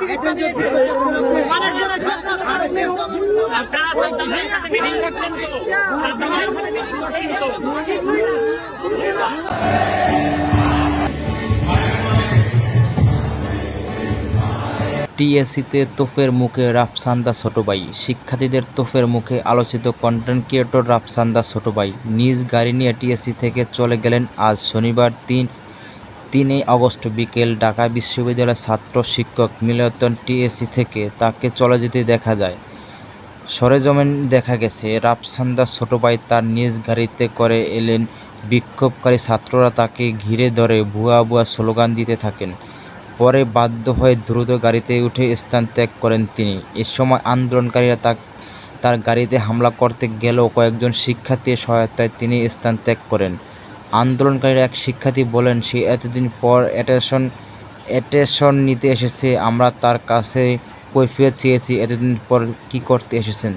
চিকিৎসা নিয়েছে অনেকজনের চোখ নষ্ট হয়েছে। আপনারা সাদ্দামের সাথে মিটিং করতেন তো সাদ্দামের সাথে মিটিং করতেন তো টিএসসিতে তোফের মুখে রাফসান্দা ছোট ভাই শিক্ষার্থীদের তোফের মুখে আলোচিত কন্টেন্ট ক্রিয়েটর রাফসান্দা ছোট ভাই নিজ গাড়ি নিয়ে টিএসসি থেকে চলে গেলেন আজ শনিবার তিন তিনই আগস্ট বিকেল ঢাকা বিশ্ববিদ্যালয়ের ছাত্র শিক্ষক মিলনায়তন টিএসসি থেকে তাকে চলে যেতে দেখা যায়। সরেজমিন দেখা গেছে, রাফসান্দা ছোট ভাই তার নিজ গাড়িতে করে এলেন। বিক্ষোভকারী ছাত্ররা তাকে ঘিরে ধরে ভুয়া ভুয়া স্লোগান দিতে থাকেন। পরে বাধ্য হয়ে দ্রুত গাড়িতে উঠে স্থান ত্যাগ করেন তিনি। এ সময় আন্দোলনকারীরা তা তার গাড়িতে হামলা করতে গেলেও কয়েকজন শিক্ষার্থীর সহায়তায় তিনি স্থান ত্যাগ করেন। আন্দোলনকারীরা এক শিক্ষার্থী বলেন, সে এতদিন পর অ্যাটেশন অ্যাটেশন নিতে এসেছে। আমরা তার কাছে কৈফিয়ত চেয়েছি, এতদিন পর কী করতে এসেছেন?